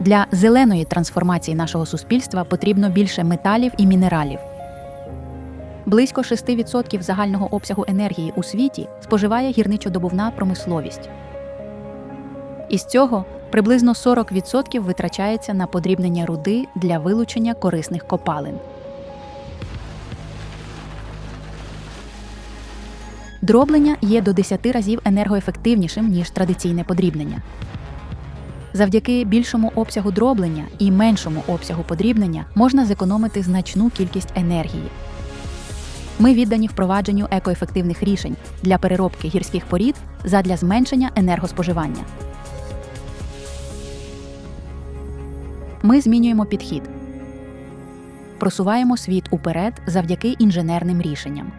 Для зеленої трансформації нашого суспільства потрібно більше металів і мінералів. Близько 6% загального обсягу енергії у світі споживає гірничодобувна промисловість. Із цього приблизно 40% витрачається на подрібнення руди для вилучення корисних копалин. Дроблення є до 10 разів енергоефективнішим, ніж традиційне подрібнення. Завдяки більшому обсягу дроблення і меншому обсягу подрібнення можна зекономити значну кількість енергії. Ми віддані впровадженню екоефективних рішень для переробки гірських порід задля зменшення енергоспоживання. Ми змінюємо підхід. Просуваємо світ уперед завдяки інженерним рішенням.